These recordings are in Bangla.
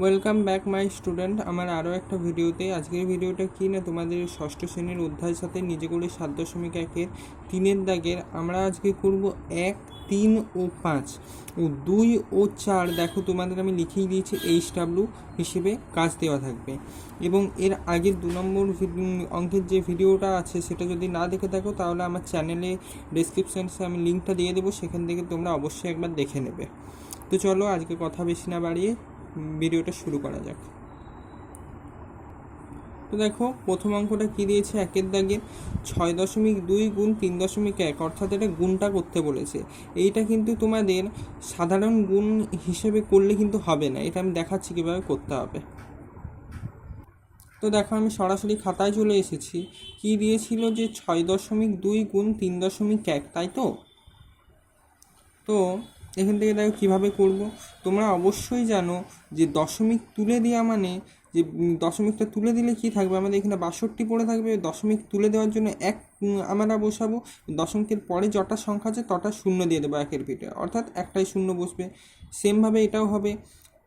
ওয়েলকাম ব্যাক মাই স্টুডেন্ট আমার আরও একটা ভিডিওতে। আজকের ভিডিওটা কি না? তোমাদের ষষ্ঠ শ্রেণির অধ্যায়ের সাথে নিজে করে সাত দশমিক একের তিনের দাগের। আমরা আজকে করব এক, তিন ও পাঁচ। ও দুই ও চার, দেখো তোমাদের আমি লিখিয়ে দিয়েছি এইচ ডাব্লু হিসেবে কাজ দেওয়া থাকবে। এবং এর আগের দু নম্বর অঙ্কের যে ভিডিওটা আছে, সেটা যদি না দেখে থাকো, তাহলে আমার চ্যানেলে ডিসক্রিপশানসে আমি লিঙ্কটা দিয়ে দেবো। সেখান থেকে তোমরা অবশ্যই একবার দেখে নেবে। তো চলো আজকে কথা বেশি না বাড়িয়ে ভিডিওটা শুরু করা যাক। তো দেখো, প্রথম অঙ্কটা কী দিয়েছে? একের দাগে ছয় দশমিক দুই গুণ তিন দশমিক এক, অর্থাৎ এটা গুণটা করতে বলেছে। এইটা কিন্তু তোমাদের সাধারণ গুণ হিসেবে করলে কিন্তু হবে না। এটা আমি দেখাচ্ছি কীভাবে করতে হবে। তো দেখো, আমি সরাসরি খাতায় চলে এসেছি। কি দিয়েছিল যে ছয় দশমিক দুই গুণ তিন দশমিক এক, তাই তো? তো এখান থেকে দেখো কীভাবে করব? তোমরা অবশ্যই জানো যে দশমিক তুলে দেওয়া মানে যে দশমিকটা তুলে দিলে কি থাকবে? আমাদের এখানে বাষট্টি পড়ে থাকবে। দশমিক তুলে দেওয়ার জন্য এক আমরা বসাবো। দশমিকের পরে যটা সংখ্যা আছে তটা শূন্য দিয়ে দেবো একের পিঠে। অর্থাৎ একটাই শূন্য বসবে। সেমভাবে এটাও হবে।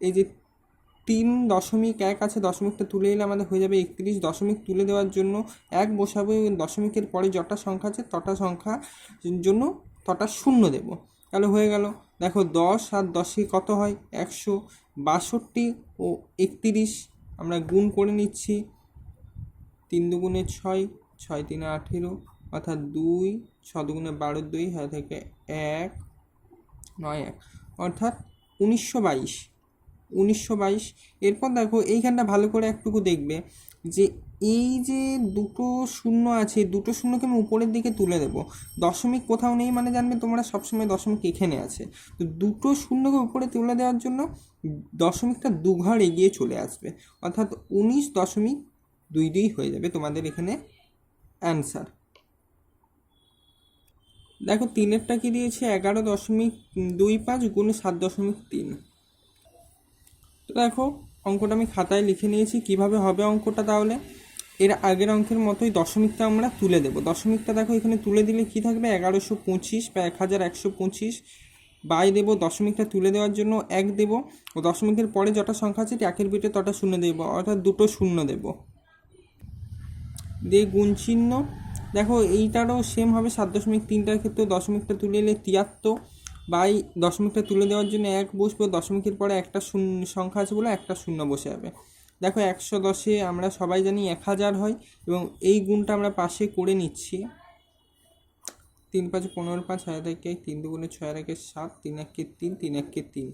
এই যে তিন দশমিক এক আছে, দশমিকটা তুলে এলে আমাদের হয়ে যাবে একত্রিশ। দশমিক তুলে দেওয়ার জন্য এক বসাবো দশমিকের পরে যটা সংখ্যা আছে তটা সংখ্যা জন্য তটা শূন্য দেব। তাহলে হয়ে গেল। দেখো দশ আর দশে কত হয়? একশো বাষট্টি ও একত্রিশ। আমরা গুণ করে নিচ্ছি তিন দুগুণে ছয় ছয় তিনে আঠেরো, অর্থাৎ দুই, ছ বারো দুই হয় থেকে এক, নয় এক। অর্থাৎ উনিশশো বাইশ উনিশশো বাইশ। এরপর দেখো এইখানটা ভালো করে একটুকু দেখবে যে এই যে দুটো শূন্য আছে, দুটো শূন্যকে আমি উপরের দিকে তুলে দেবো। দশমিক কোথাও নেই মানে জানবে তোমরা সবসময় দশমিক এখানে আছে। তো দুটো শূন্যকে উপরে তুলে দেওয়ার জন্য দশমিকটা দুঘর এগিয়ে চলে আসবে। অর্থাৎ উনিশ দশমিক দুই দুই হয়ে যাবে তোমাদের এখানে অ্যান্সার। দেখো তিনেরটা কি দিয়েছে? এগারো দশমিক দুই পাঁচ গুণ সাত দশমিক তিন। তো দেখো অঙ্কটা আমি খাতায় লিখে নিয়েছি, কীভাবে হবে অঙ্কটা তাহলে? এর আগের অঙ্কের মতোই দশমিকটা আমরা তুলে দেবো। দশমিকটা দেখো, এখানে তুলে দিলে কি থাকবে? এগারোশো পঁচিশ বা এক হাজার একশো পঁচিশ বাই দেবো। দশমিকটা তুলে দেওয়ার জন্য এক দেবো। ও দশমিকের পরে যটা সংখ্যা আছে একের বিটে তটা শূন্য দেবো, অর্থাৎ দুটো শূন্য দেবো। দিয়ে গুণ চিহ্ন। দেখো, এইটারও সেম হবে সাত দশমিক তিনটার ক্ষেত্রে দশমিকটা তুলে এলে তিয়াত্তর বাই দশমিকটা তুলে দেওয়ার জন্য এক বসবে। দশমিকের পরে একটা শূন্য, সংখ্যা আছে বলে একটা শূন্য বসে যাবে। দেখো একশো দশে আমরা সবাই জানি এক হাজার হয় এবং এই গুণটা আমরা পাশে করে নিচ্ছি। তিন পাঁচ পনেরো পাঁচ হাজার থেকে তিন দুগুণে ছয় একে সাত, তিন একে তিন তিন একে তিন।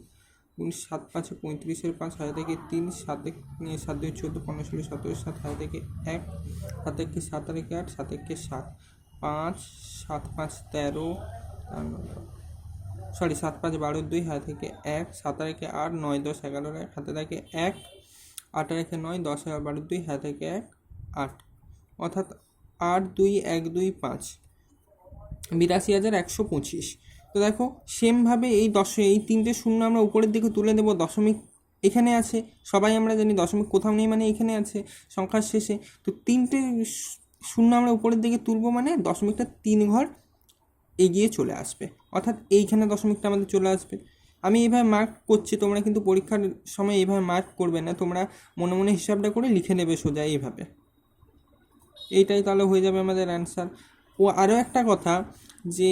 গুণ সাত পাঁচে পঁয়ত্রিশের পাঁচ হাজার থেকে তিন, সাত এক- সাত দুই চোদ্দ, পনেরো ষোলো, সতেরো, সাত হাজার থেকে এক, সাত একে সাত আর একে আট, সাত একে সাত। পাঁচ সাত পাঁচ তেরো সরি, সাত পাঁচ বারো দুই হাতে থেকে এক, সাত একে আট, নয় দশ, এগারো, এক হাতে থেকে এক আট একে নয়, দশ এগারো বারো, দুই হাতে থেকে এক আট। অর্থাৎ আট, দুই, এক, দুই, পাঁচ। বিরাশি হাজার একশো পঁচিশ। তো দেখো, সেমভাবে এই দশ, এই তিনটে শূন্য আমরা উপরের দিকে তুলে দেবো, দশমিক এখানে আছে, সবাই আমরা জানি দশমিক কোথাও নেই মানে এখানে আছে, সংখ্যার শেষে। তো তিনটে শূন্য আমরা উপরের দিকে তুলবো মানে দশমিকটা তিন ঘর এগিয়ে চলে আসবে। অর্থাৎ এইখানে দশমিকটা আমাদের চলে আসবে। আমি এইভাবে মার্ক করছি, তোমরা কিন্তু পরীক্ষার সময় এইভাবে মার্ক করবে না, তোমরা মনে মনে হিসাবটা করে লিখে নেবে সোজা এইভাবে। এইটাই তাহলে হয়ে যাবে আমাদের অ্যান্সার ও আরও একটা কথা যে,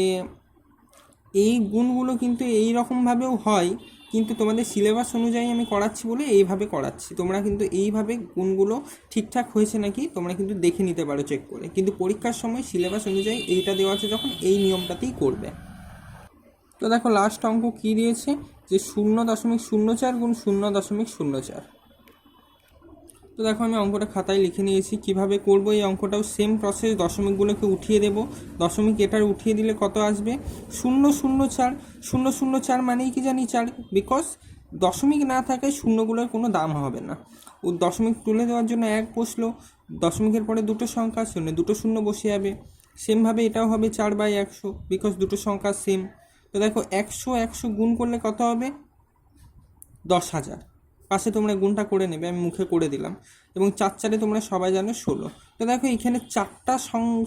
এই গুণগুলো কিন্তু এই রকমভাবেও হয়, কিন্তু তোমাদের সিলেবাস অনুযায়ী আমি করাচ্ছি বলে এইভাবে করাচ্ছি। তোমরা কিন্তু এইভাবে গুণগুলো ঠিকঠাক হয়েছে নাকি তোমরা কিন্তু দেখে নিতে পারো চেক করে। কিন্তু পরীক্ষার সময় সিলেবাস অনুযায়ী এইটা দেওয়া আছে যখন এই নিয়মটাতেই করবে। তো দেখো লাস্ট অঙ্ক কী দিয়েছে? যে শূন্য দশমিক শূন্য চার গুণ শূন্য দশমিক শূন্য চার। তো দেখো আমি অঙ্কটা খাতায় লিখে নিয়েছি, কীভাবে করব এই অঙ্কটাও সেম প্রসেস দশমিকগুলোকে উঠিয়ে দেব। দশমিক এটার উঠিয়ে দিলে কত আসবে? শূন্য শূন্য চার। শূন্য শূন্য চার মানেই কি জানি চার? বিকজ দশমিক না থাকায় শূন্যগুলোর কোনো দাম হবে না। ও দশমিক তুলে দেওয়ার জন্য এক বসল। দশমিকের পরে দুটো সংখ্যা শূন্য দুটো শূন্য বসে যাবে। সেমভাবে এটাও হবে চার বাই একশো বিকজ দুটো সংখ্যা সেম তো দেখো একশো একশো গুণ করলে কত হবে? দশ হাজার। পাশে তোমরা গুণটা করে নেবে, আমি মুখে করে দিলাম। এবং চার চারে তোমরা সবাই জানো ষোলো। তো দেখো এখানে চারটা সং,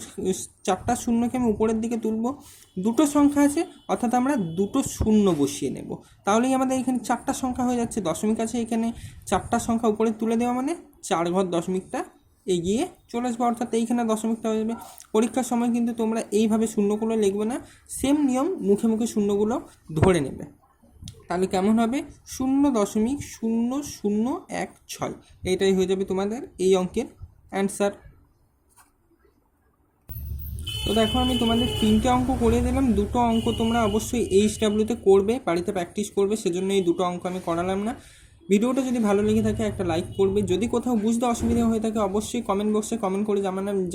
চারটা শূন্যকে আমি উপরের দিকে তুলবো। দুটো সংখ্যা আছে, অর্থাৎ আমরা দুটো শূন্য বসিয়ে নেব। তাহলেই আমাদের এখানে চারটা সংখ্যা হয়ে যাচ্ছে। দশমিক আছে এখানে। চারটা সংখ্যা উপরে তুলে দেওয়া মানে চার ঘর দশমিকটা এগিয়ে চলে আসবে, অর্থাৎ এইখানে দশমিকটা হয়ে যাবে। পরীক্ষার সময় কিন্তু তোমরা এইভাবে শূন্যগুলো লিখবে না সেম নিয়ম মুখে মুখে শূন্যগুলো ধরে নেবে। তাহলে কেমন হবে? শূন্য দশমিক শূন্য শূন্য এক ছয়। এইটাই হয়ে যাবে তোমাদের এই অঙ্কের অ্যান্সার তো দেখো, আমি তোমাদের তিনটে অঙ্ক করে দিলাম। দুটো অঙ্ক তোমরা অবশ্যই এইচ ডাব্লিউতে করবে, বাড়িতে প্র্যাকটিস করবে, সেজন্য এই দুটো অঙ্ক আমি করালাম না। ভিডিওটা যদি ভালো লেগে থাকে, একটা লাইক করবে। যদি কোথাও বুঝতে অসুবিধা হয়ে থাকে, অবশ্যই কমেন্ট বক্সে কমেন্ট করে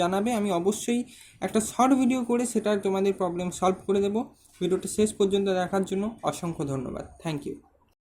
জানাবে। আমি অবশ্যই একটা শর্ট ভিডিও করে সেটার তোমাদের প্রবলেম সলভ করে দেবো। ভিডিওটা শেষ পর্যন্ত দেখার জন্য অসংখ্য ধন্যবাদ। Thank you